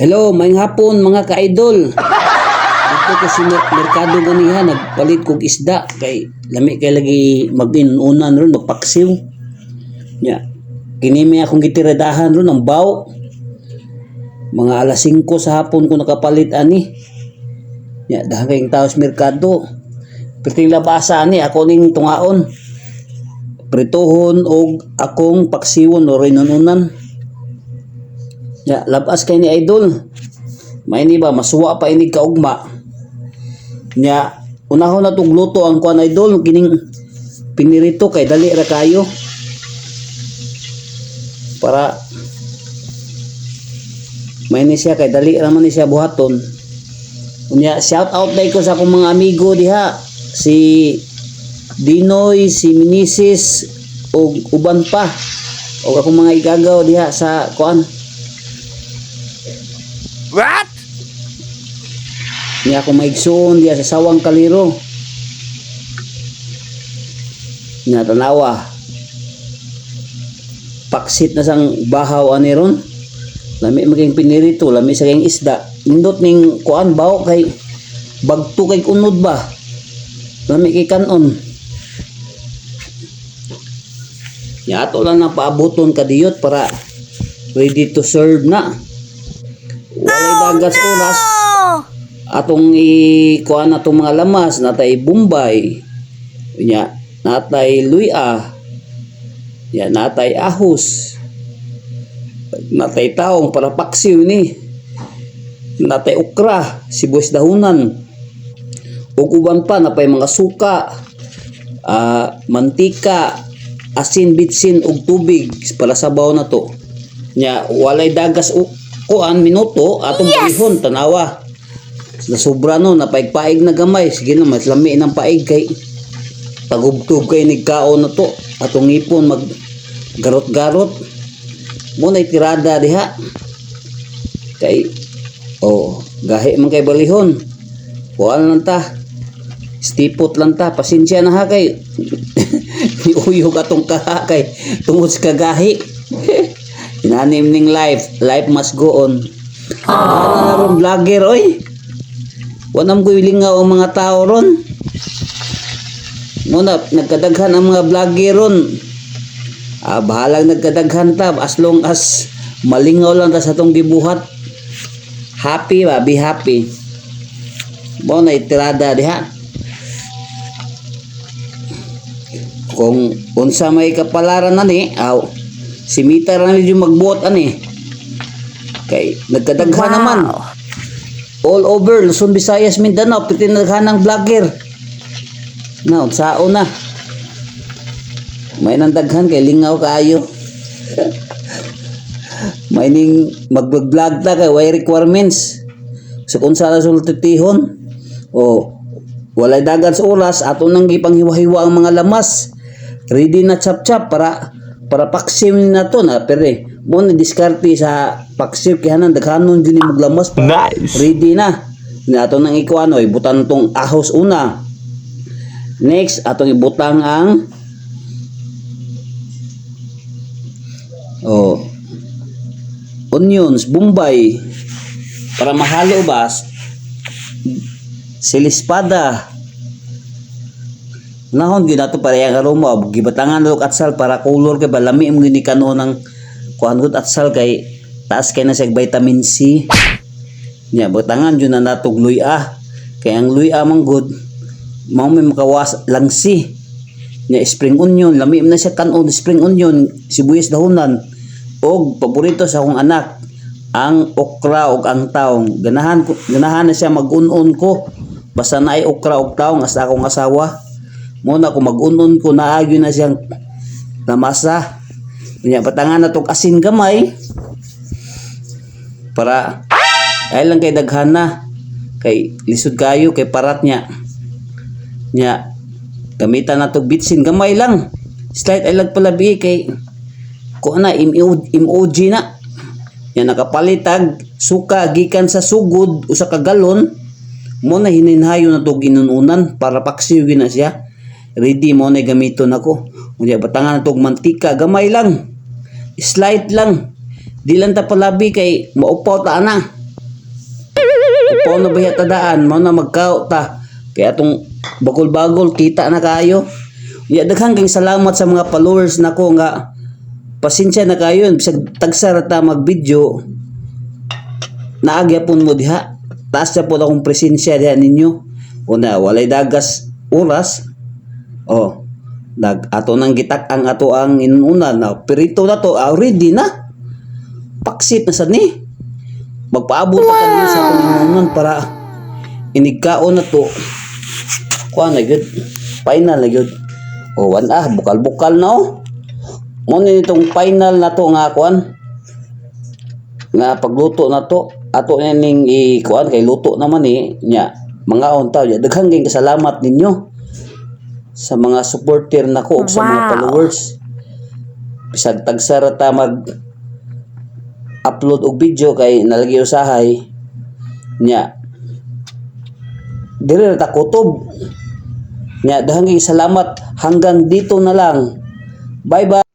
Hello, may hapon mga ka-idol. Dito ko mer- merkado ganiha, nagpalit kog isda. Kay lami kay lagi mag-inunan ron, magpaksiw. Ya. Kini may akong gitiradahan ron ang baw. Mga alas 5 sa hapon ko nakapalit ani. Ya, dahil kayong tao sa merkado. Perting labasa ani, ako ning tungaon. Prituhon og akong paksiwon o rinununan. Ya, labas kay ni idol. May ni ba masuwa pa ini kaugma. Nya unahon na tong luto ang kuan idol kining pinirito kay dali ra kayo. Para may ni siya kay dali ra man siya buhaton. Unya shout out dai ko sa akong mga amigo diha si Dinoy, si Minisis ug uban pa. O akong mga igagaw diha sa kuan What? Ni ako maigsoon diya sa sawang kaliro. Nga tanawa. Paksit na sang bahaw ani ron. Lami maging pinirito, lami sa kayong isda. Nindot ning kuan bawo kay bagto kay unod ba. Lami kay kanon. Ya ato lang na paaboton kadiyot para ready to serve na. Walay dagas oras atong i kuan atong mga lamas natay Bombay. Nya natay luya. Ya natay ahos natay taong para paksiw ni. Natay ukra sibuyas dahunan. Ug uban pa napay mga suka ah, mantika asin bitsin ug tubig. Para sabaw na to. Nya walay dagas kuan minuto atong yes! tanawa. Na sobra no napaigpaig na gamay. Sige na mas lami ng paig kay pagubtog kay nigkaon na to. Atong ipon mag garot-garot mo na tirada diha. Kay oh gahi man kay balihon. Kuan lang ta. Stipot lang ta. Pasensya na ha kay niuyog atong kaha kay tungod sa kagahi inanim ning life life must go on Ah, ron vlogger oy. Wanam ko ilingaw ang mga tao ron. Muna, nagkadaghan ang mga vlogger ron. Ah, bahalang nagkadaghan ta as long as malingaw lang ta sa tong gibuhat. Happy ba? Be happy. Mo na itirada diha. Kung unsa may kapalaran na ni, aw, si Mita ra ni magbuot ani. Kay nagkadaghan naman. All over Luzon, Visayas, Mindanao pitinaghan ng vlogger. Na sao na. May nandaghan kay lingaw kaayo. May ning mag-vlog ta kay way requirements sa kung sa sultitihon. O walay dagan sa oras ato nang gipanghiwa-hiwa ang mga lamas. Ready na chap-chap para para paksim na to na pere. Mo na diskarte sa paksim. Kaya nang daghanon din maglamas para Nice. ready na. Na ato nang ikuan oy butan tong ahos una. Next atong ibutang ang oh onions bombay. Para mahalo ba? Silispada nahon gyud ato para yang aroma gibatangan og atsal para color kay balami mo gini kano ng kuan gud atsal kay taas kay na siya vitamin C. Nya batangan jud na natog luya. Kay ang luya man good mao may makawas langsi. Nya spring onion lami na siya kanon spring onion sibuyas dahonan og paborito sa akong anak ang okra og ang taong. Ganahan ganahan na siya mag-unon ko. Basta naay okra og taong as akong asawa muna ko mag-unon ko naagyo na siyang lamasa nya batangan na tong asin gamay. Para ay lang kay daghan na. Kay lisod kayo kay parat niya. Nya gamitan na to bitsin gamay lang. Slight ay lang palabi kay ko na emoji na. Nya nakapalitag suka gikan sa sugod usa ka galon. Mo na hininhayo na to ginununan para paksiw na siya ready mo na gamiton ako. Unya batangan na to og mantika gamay lang. Slight lang. Di lang ta palabi kay maupaw ta na Kung na ba tadaan, mo na magkao ta. Kaya atong bagol-bagol, kita na kayo. Ya, daghang kang salamat sa mga followers nako nga pasensya na kayo. Bisag tagsara ta mag-video naagya mo diha. Taas na po akong presensya diha ninyo. Una walay dagas oras oh nag ato nang gitak ang ato ang inuna na perito na to ah, ready na. Paksit na sad ni. Magpaabot pa kami sa Panginoon para inigkaon na to. Kuha na gud final na gud o wan ah bukal-bukal na oh. Mo ni itong final na to nga kuan. Nga pagluto na to. Ato ning ikuan kay luto naman eh. Nya mga untaw daghang kasalamat ninyo sa mga supporter nako ug sa mga Wow. followers. Bisag tagsara ta mag upload og video kay nalagi usahay nya dili na ta kutob. Nya daghang kay salamat. Hanggang dito na lang. Bye bye